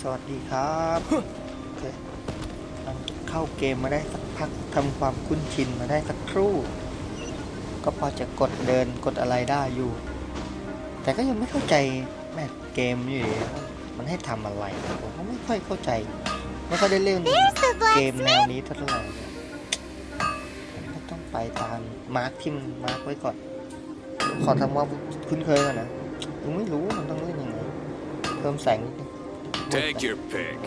สวัสดีครับโอเคเข้าเกมมาได้สักพักทำความคุ้นชินมาได้สักครู่ ก็พอจะกดเดินกดอะไรได้อยู่ แต่ก็ยังไม่เข้าใจแม่เกมอยู่ดีว่ามันให้ทำอะไรผมก็ไม่ค่อยเข้าใจ ไม่ค่อยได้เล่น There's the เกม blacksmith. แนวนี้เท่าไหร่ผมก็ต้องไปตามมาร์คที่มันมาร์คไว้ก่อน ขอทำความคุ้นเคยก่อนนะยังไม่รู้มันต้องเล่นยังไงเพิ่มแสงนิดนึง Take your pick.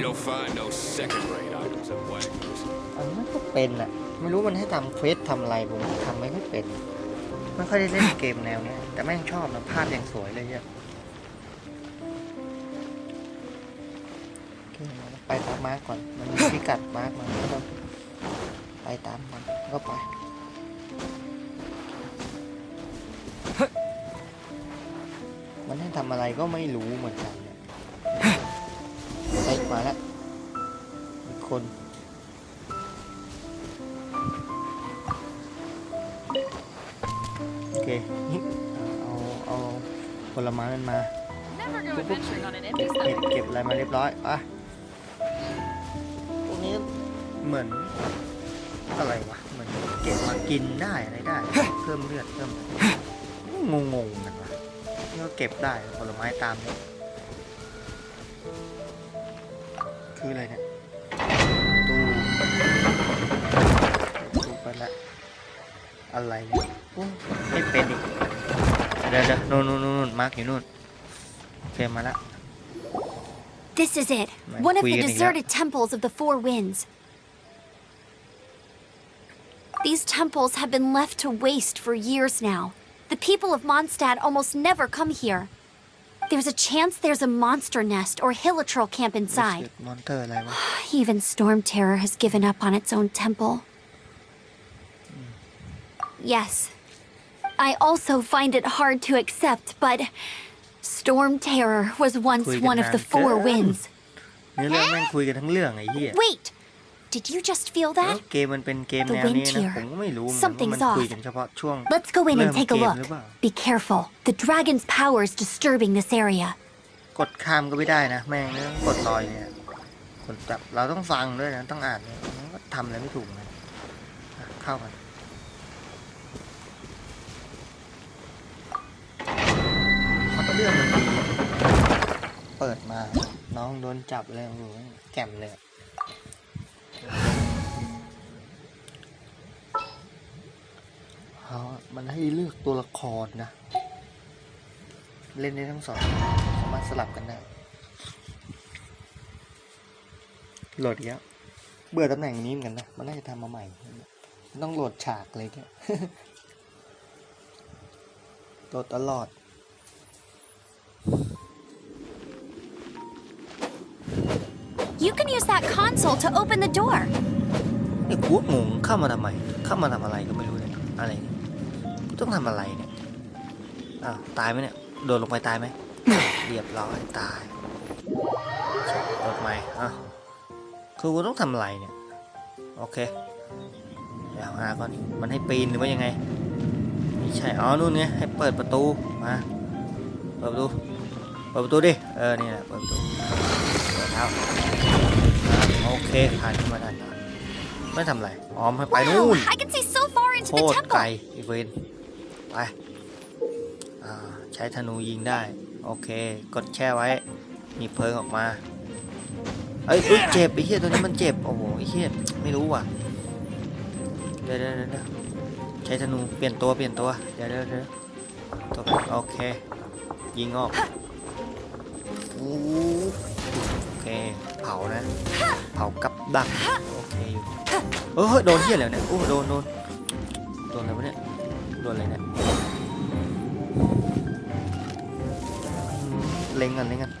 You'll find no second-rate items at Wagner's. อันนี้มันก็เป็นอะไม่รู้มันให้ทำเควสทำอะไรผมทำไม่ค่อยเป็นไม่ค่อยได้เล่นเกมแนวเนี้ยแต่แม่งชอบนะภาพอย่างสวยเลยเนี่ยไปตามมาร์กก่อน มันมีพิกัดมาร์กมาก็ต้องไปตามมันก็ไป มันให้ทำอะไรก็ไม่รู้เหมือนกัน เนี่ยไปมาแล้วมีคนโอเคนี่เอาเอาผลไม้มันมา Never go adventuring on an empty เก็บ stomach. เก็บอะไรมาเรียบร้อยอะพวกนี้เหมือนอะไรวะเหมือนเก็บมากินได้อะไรได้ เพิ่มเลือดเพิ่มงงงๆกันวะนี่ก็เก็บได้ผลไม้ตามนี้ คืออะไรเนี่ย ตู้ตู้ไปละอะไรเนี่ยโอ้ไม่เป็นอีก เดี๋ยวเดี๋ยวนู่นนู่นนู่นมาร์กอยู่นู่นโอเคมาละ This is it. Mày One of the quỳ đi deserted temples of the Four Winds. These temples have been left to waste for years now. The people of Mondstadt almost never come here. There's a chance there's a monster nest or hilichurl camp inside. Even Storm Terror has given up on its own temple. Yes. I also find it hard to accept, but Storm Terror was once one of the four winds. Wait! Did you just feel แล้ว that? เกมมันเป็นเกม The แนวนี้ wind นะ here. ผมก็ไม่รู้เหมือนกันว่า Something's มันคุย off. กันเฉพาะช่วง Let's go in and ริ่ม take a เกม look. หรือเปล่า Be careful. The dragon's power is disturbing this area. กดข้ามก็ไม่ได้นะ แม่งต้องกดลอยเนี่ยกดจับเราต้องฟังด้วยนะ ต้องอ่านเนี่ยมันก็ทำอะไรไม่ถูกนะอะเข้ากันเพราะเรื่องมันดีเปิดมา น้องโดนจับเลยโอ้โหแจ่มเลยอะ มันให้เลือกตัวละครนะ เล่นได้ทั้งสองสามารถสลับกันได้โหลดอีกแล้วเบื่อตำแหน่งนี้เหมือนกันนะ มันน่าจะทำมาใหม่มันต้องโหลดฉากเลยเนี่ยโหลดตลอด You can use that console to open the door. ไอ้กูก็งงเข้ามาทำไม เข้ามาทำอะไรก็ไม่รู้เนี่ยอะไรเนี่ยกู ต้องทำอะไรเนี่ยอ้าวตายไหมเนี่ย โดดลงไปตายไหม เรียบร้อยตายโดดใหม่อ้าวคือกูต้องทำอะไรเนี่ย โอเคเดี๋ยวหาก่อน มันให้ปีนหรือว่ายังไง ไม่ใช่ อ๋อ นู่นไง ให้เปิดประตู มา เปิดประตู เปิดประตูดิ เออ นี่แหละ เปิดประตูเปิดเท้าอะโอเค ผ่านขึ้นมาได้แล้วไม่ทำอะไร อ๋อให้ไปนู่ Wow, น I can see so far into โค the ตรไกล temple. อีเวน ไปใช้ธนูยิงได้ โอเค กดแช่ไว้ มีเพลิงออกมา เอ้ยเจ็บไอ้เหี้ยตัวนี้มันเจ็บ โอ้โหไอ้เหี้ยไม่รู้ว่ะ เดี๋ยวเดี๋ยวเดี๋ยวใช้ธนูเปลี่ยนตัวเปลี่ยนตัว เดี๋ยวเดี๋ยวเดี๋ยวตัวโอเค ยิงออกอู้โอเค เผานะ เผากับดัก โอเคอยู่เออเฮ้ยโดนเหี้ยแล้วเนี่ยโอ้โดนโดน ดนอะไรเนี่ยอืมเล็งกันเล็งกัน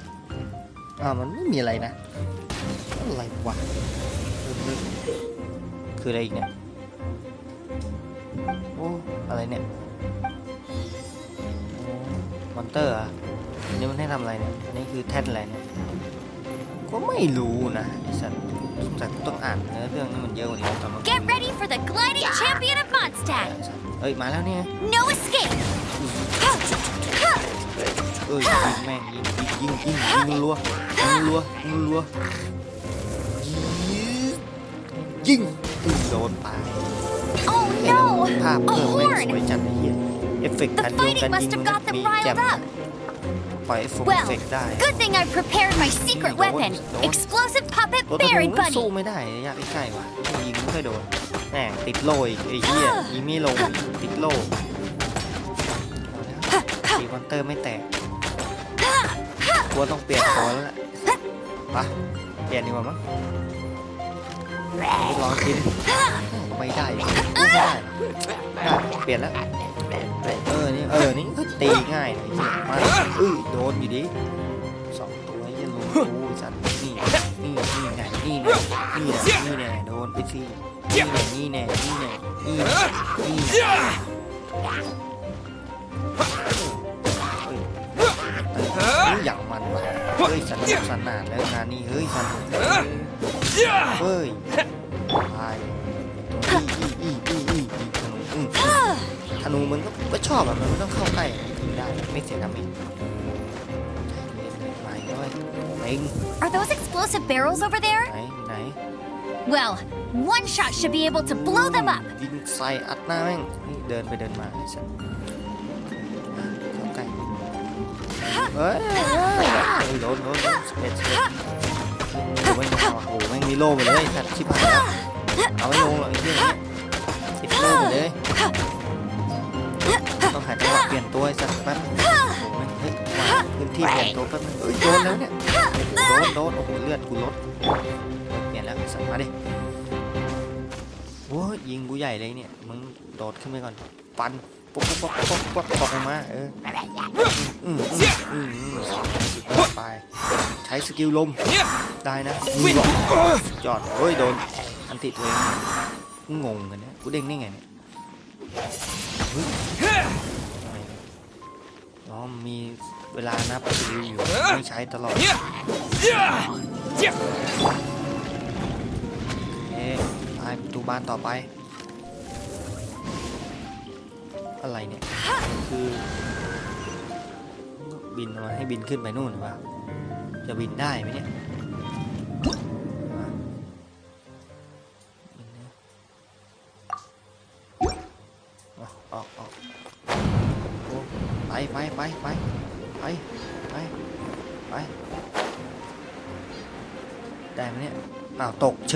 อ่าวมันไม่มีอะไรนะ อะไรวะลึกๆคืออะไรอีกเนี่ย โอ้ อะไรเนี่ยโอ้มอนเตอร์อะอันนี้มันให้ทำอะไรเนี่ย อันนี้คือแท่นอะไรเนี่ย ก็ไม่รู้นะไอ้สัตว์สงสัยกูต้องอ่านเนื้อเรื่องนี้มันเยอะกว่านี้ตอนเมื่อกี้ Get ready for the gliding champion of ไอ้ Mondstadt. สัตว์เอ้ยมาแล้วเนี่ย No escape. เอ้ยยิงแม่งยิงยิงยิงยิงยิงรัวยิงรัวยิงรัวยิงอุ้ยโดนตาย Oh ไอ้นั่น no! ภาพ A เพิ่มแม่งส horn! วยจัดไอ้เหี้ยเอฟเฟกต์ The การโยงการ fighting ยิง must have มัน got them มี riled แจ่ม up. ปล่อยเอฟเฟกต์ Well, เอฟเฟกต์ได้ Good thing I prepared my secret Don't- weapon, don't. explosive puppet รถธนู Berry มันสู้ Bunny. ไม่ได้ระยะใกล้ๆว่ะยิงไม่ค่อยโดนแหมติดโล่อีกไอ้เหี้ยยิงไม่ลงอีกติดโล่เอาแล้วตีมอนเตอร์ไม่แตกกลัวต้องเปลี่ยนตัวแล้วแหละไปเปลี่ยนดีกว่ามั้งลองกินไม่ได้อีกไม่ได้ได้เปลี่ยนแล้วเออ นี่เออนี่ก็ตีง่ายเลยมาเอ้ยโดนอยู่ดิสองตัวไอ้เหี้ยลงกูจัดนี่ นี่ นี่ไงนี่ไงนี่แหละนี่แน่โดนไปสินี่แน่นี่แน่นี่แน่นี่แน่นี่แน่ยเฮ้ยอย่างมันว่ะเฮ้ยสนุกสนานแล้วงานนี้เฮ้ยสนุกเฮ้ยตายตัวอีอี นูมันก็ก็ชอบอะมันไม่ต้องเข้าใกล้ยิงได้ไม่เสียดาเมจใจเย็นเลยไม่ด้วยเล็ง Are those explosive barrels over there? ไหนไหน Well, one shot should be able to blow them up. ยิงใส่อัดหน้าแม่งนี่เดินไปเดินมาไอ้สัสเข้าใกล้เฮ้ยเฮ้ยเฮ้ยโดนโดนโดนสเปซสเปซโอ้ยเอาโอ้โหแม่งมีโล่ไปเลยสัตว์ชิบหายแล้วเอาไม่ลงหรอกไอ้เหี้ยติดโล่ไปเลย ต้องหาจังหวะเปลี่ยนตัวไอ้สัตว์แป๊บโอ้โหแม่งเฮ้ยมาพื้นที่เปลี่ยนตัวแป๊บนึงเอ้ยโดนแล้วเนี่ยโดนโดนโอ้โหเลือดกูลดเปลี่ยนแล้วไอ้สัตว์มาดิโอ้ยยิงกูใหญ่เลยเนี่ยมึงโดดขึ้นไปก่อนปันป๊อกป๊อกป๊อกป๊อกป๊อกป๊อกออกมาเอออืมอืมอืมอืมไปใช้สกิลลมได้นะมึงบอดเฮ้ยโดนอันติตัวเองกูงงกันเนี่ยกูเด้งได้ไงเนี่ยเฮ้ยทำไมเนี่ยอ๋อมีเวลานับสกิลอยู่ไม่ใช้ตลอดเอ๊ะไปประตูบ้านต่อไป อะไรเนี่ย คือ บินมาให้บินขึ้นไปนู่นหรือเปล่าจะบินได้ไหมเนี่ย ฉ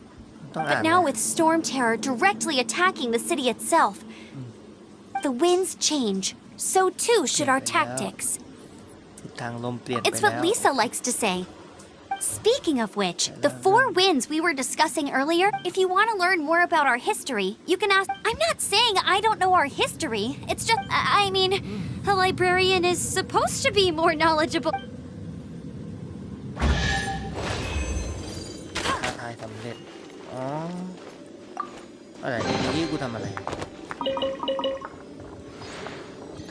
But now with storm terror directly attacking the city itself, the winds change. So too should our tactics. It's what Lisa likes to say. Speaking of which, the four winds we were discussing earlier, if you want to learn more about our history, you can ask. I'm not saying I don't know our history. It's just, I mean, a librarian is supposed to be more knowledgeable. อ๋อ อะไรเนี่ยนี่กูทำอะไร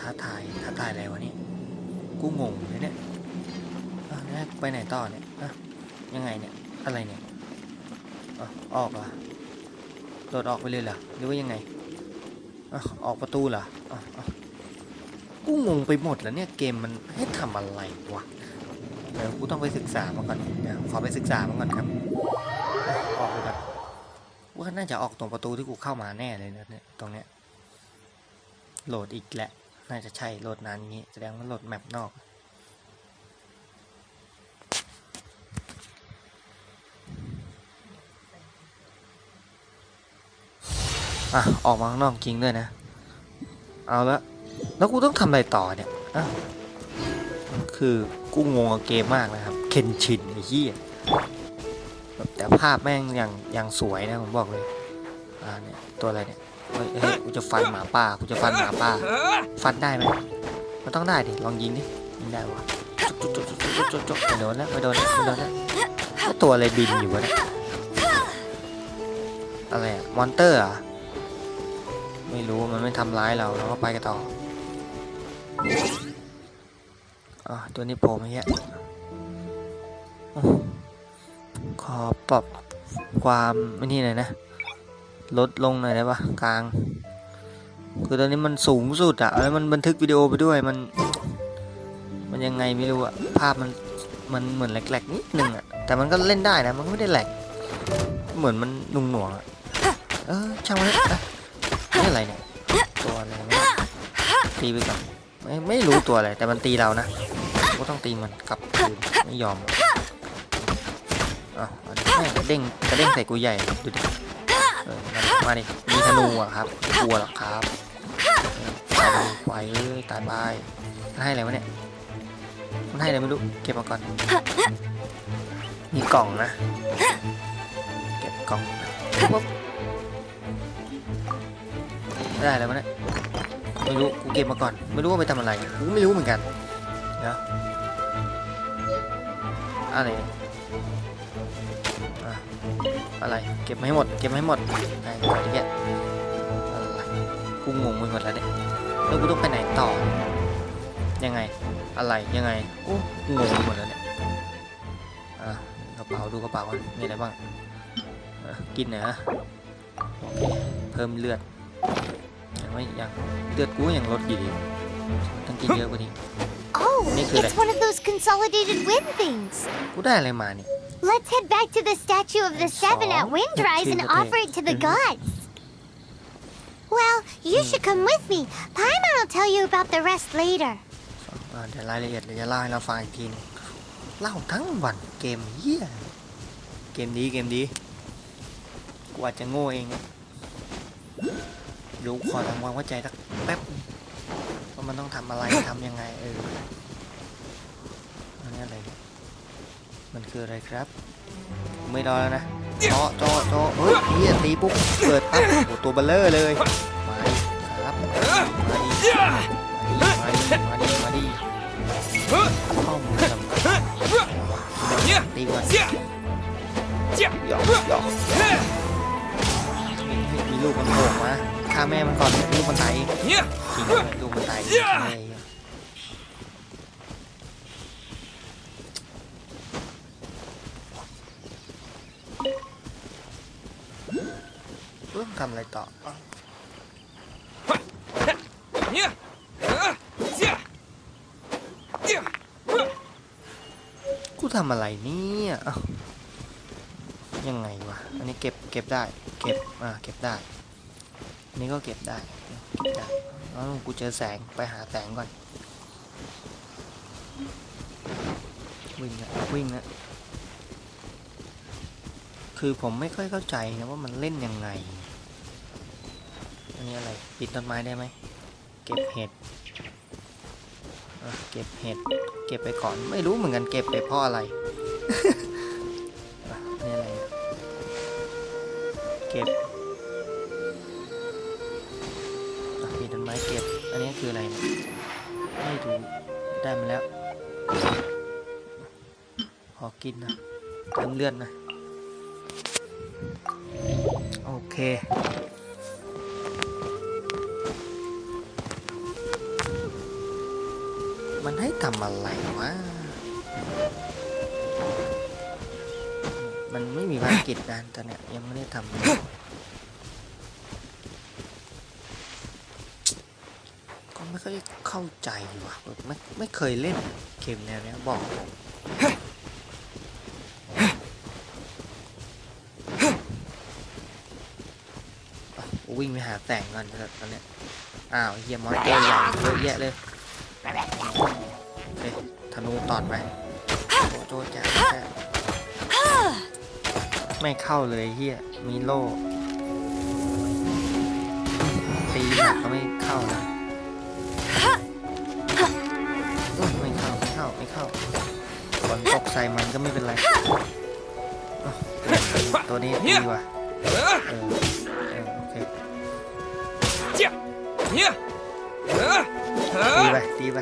ท้าทาย ท้าทายอะไรวะเนี่ย กูงงเลยเนี่ยแล้วไปไหนต่อเนี่ยยังไงเนี่ย อะไรเนี่ยออกเหรอโดดออกไปเลยเหรอหรือว่ายังไงออกประตูเหรอกูงงไปหมดแล้วเนี่ยเกมมันให้ทำอะไรวะเดี๋ยวกูต้องไปศึกษามาก่อนเดี๋ยวขอไปศึกษามาก่อนครับออกไปก่อน ว่าน่าจะออกตรงประตูที่กูเข้ามาแน่เลยนะเนี่ยตรงเนี้ยโหลดอีกแหละ น่าจะใช่โหลดนานอย่างงี้ แสดงว่าโหลดแมปนอกอะ ออกมาข้างนอกจริงด้วยนะ เอาละแล้วกูต้องทำอะไรต่อเนี่ยอะคือกูงงกับเกมมากนะครับ เคนชินไอ้เหี้ย แบบแต่ภาพแม่งอย่างอย่างสวยนะผมบอกเลย อ่าเนี่ยตัวอะไรเนี่ยเฮ้ยเฮ้ยกูจะฟันหมาป่ากูจะฟันหมาป่า ฟันได้ไหมมันต้องได้ดิลองยิงดิยิงได้วะจุ๊บจุ๊บจุ๊บจุ๊บจุ๊บจุ๊บไม่โดนแล้วไม่โดนแล้วไม่โดนแล้วตัวอะไรบินอยู่วะเนี่ยอะไรอะมอนเตอร์อะไม่รู้มันไม่ทำร้ายเราเราก็ไปกันต่ออะตัวนี้โผล่มาเยอะโอ้ ขอปรับความไม่นี่หน่อยนะ ลดลงหน่อยได้ปะกลาง คือตอนนี้มันสูงสุดอะแล้วมันบันทึกวิดีโอไปด้วยมัน มันยังไงไม่รู้อะภาพมันมันเหมือนแหลกๆนิดนึงอะแต่มันก็เล่นได้นะ มันก็ไม่ได้แหลก เหมือนมันนุ่งหน่วงอะเออช่างมันเถอะอะนี่อะไรเนี่ยตัวอะไรตีไปก่อนไม่ไม่รู้ตัวอะไรแต่มันตีเรานะก็ต้องตีมันกลับคืนไม่ยอม อะเด้งกระเด้งกระเด้งใส่กูใหญ่ดูดิเออมาดิมาดิมีธนูอะครับกลัวหรอกครับตายไปเอ้ยตายไปมันให้อะไรวะเนี่ยมันให้อะไรไม่รู้เก็บมาก่อนมีกล่องนะเก็บกล่องปุ๊บไม่ได้อะไรวะเนี่ยไม่รู้กูเก็บมาก่อน ไม่รู้ว่าไปทำอะไรกูไม่รู้เหมือนกันเดี๋ยวอะไร อะอะไร เก็บมาให้หมด เก็บมาให้หมดไอ้อะไรแกอะไรกูงงไปหมดแล้วเนี่ยแล้วกูต้องไปไหนต่อ ยังไง อะไร ยังไงโอ้งงไปหมดแล้วเนี่ยอะกระเป๋าดูกระเป๋าก่อนมีอะไรบ้างอะกินนะโอเค เพิ่มเลือดยังไม่ยังเลือดกูก็ยังลดอยู่ดีต้องกินเยอะกว่านี้ Oh, Nick did it's it. one of those consolidated wind things. กูได้อะไรมานี่ Let's head back to the statue of the That's seven at all? Windrise and Okay, offer it to the Mhm. gods. Well, you should come with me. Paimon will tell you about the rest later. อ่าเดี๋ยวรายละเอียดเดี๋ยวจะเล่าให้เราฟังอีกทีหนึงเล่าทั้งวันเกมเฮียเกมดีเกมดีกูอาจจะโง่เองนะเดี๋ยวขอทำความเข้าใจสักแป๊บนึงว่ามันต้องทำอะไรทำยังไงเอออันนี้อะไรเนี่ย มันคืออะไรครับ ไม่รอแล้วนะเจาะเจาะเจเฮ้ยเฮียตีปุ๊บเกิดปั๊บโอ้ตัวเบลเลอร์เลยมาดิครับมาดิมาดิมาดิมาดิเข้ามือทำตีก่อนหยอกหยอกมีลูกมันโผล่มาฆ่าแม่มันก่อนลูกมันตายลูกมันตายแม่เริ่ม ทำอะไรต่อกูทำอะไรเนี่ยยังไงวะ อันนี้เก็บเก็บได้ เก็บ อ่า เก็บได้อันนี้ก็เก็บได้ เก็บได้เอ้ากูเจอแสง ไปหาแสงก่อน วิ่งนะวิ่งนะคือผมไม่ค่อยเข้าใจนะว่ามันเล่นยังไง อันนี้อะไรปิดต้นไม้ได้ไหมเก็บเห็ดเก็บเห็ดเก็บไปก่อนไม่รู้เหมือนกันเก็บไปเพราะอะไรนี่อะไรเก็บอะมีต้นไม้เก็บ อันนี้คืออะไรเนี่ยไม่รู้ได้มาแล้วขอกินนะเติมเลือดนะ โอเค ให้ทำอะไรวะ มันไม่มีภารกิจนะตอนเนี้ยยังไม่ได้ทำก็ไม่ค่อยเข้าใจว่ะไม่ไม่เคยเล่นเกมแนวเนี้ยบอกวิ่งไปหาแต่งก่อนตอนเนี้ยอ้าวเฮียมอนเตอร์ใหญ่เยอะแยะเลย ตอดไปโจโจจ้าจ้าไม่เข้าเลยเฮียมีโล่ตีหนักก็ไม่เข้านะอุ๊ยไม่เข้าไม่เข้าไม่เข้าฝนตกใส่มันก็ไม่เป็นไรอะตัวนี้ดีว่ะเออเออโอเคตีไปตีไป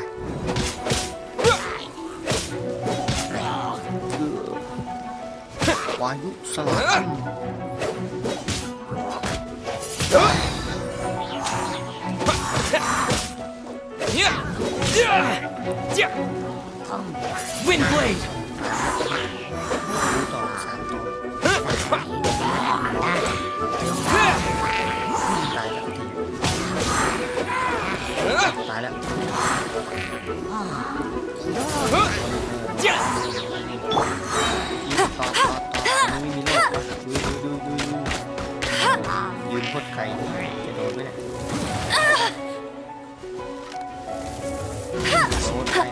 วายุสลาย Windblade! ดูต่ ยืนพดไข่จะโดนไหมเนี่ยโดนไข่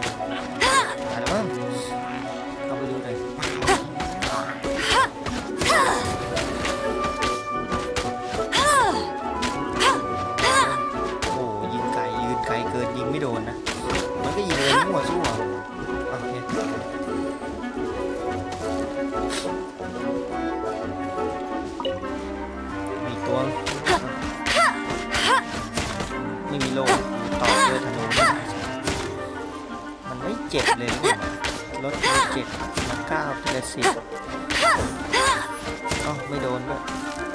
เจ็บเลยนี่หว่าลดทีละเจ็ดทีละเก้าทีละสิบอ๋อไม่โดนด้วย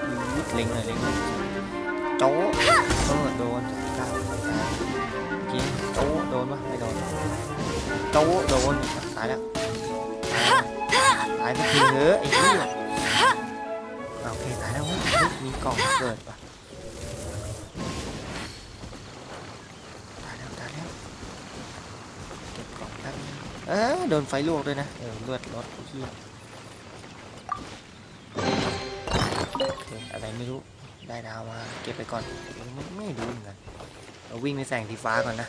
อืมเล็งเลยเล็งเลยโจ๊ะเออโดนเก้าจริงโจ๊ะโดนปะไม่โดนโจ๊ะโดนตายแล้วตายไปทีเถอะไอ้เหี้ยอ่โอเคตายแล้วเว้ยเฮ้ยมีกล่องเกิดปะตายแล้วตายแล้วเก็บกล่องแป๊บนึง เออโดนไฟลวกด้วยนะเออเลือดลดไอ้เหี้ยโอเคอะไรไม่รู้ได้ดาวมาเก็บไปก่อนไม่ไม่รู้เหมือนกันเราวิ่งในแสงสีฟ้าก่อนนะ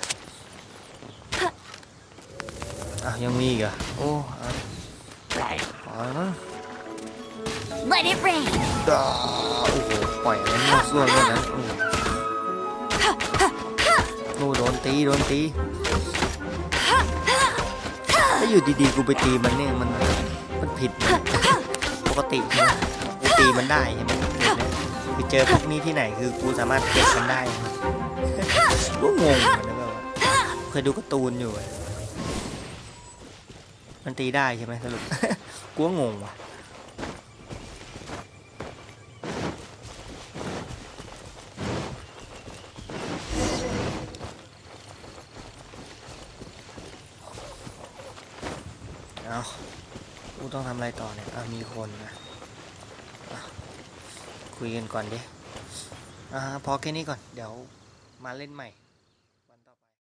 อะยังมีอีกเหรอโอ้เอาพอแล้วมั้ง Let it rain. ด่าโอ้โหปล่อยอะไรมั่วซั่วเลยนะโอ้โหโอ้โหโดนตีโดนตี ถ้าอยู่ดีๆกูไปตีมันเนี่ยมันมันผิดนะปกติใช่ไหมกูตีมันได้ใช่ไหมไปเจอพวกนี้ที่ไหนคือกูสามารถเก็บมันได้กูงงเหมือนะแบบว่าเคยดูการ์ตูนอยู่ มันตีได้ใช่ไหมสรุปกูงงว่ะ ต้องทำอะไรต่อเนี่ยอะมีคนนะอะคุยกันก่อนดิอ่าพอแค่นี้ก่อน เดี๋ยวมาเล่นใหม่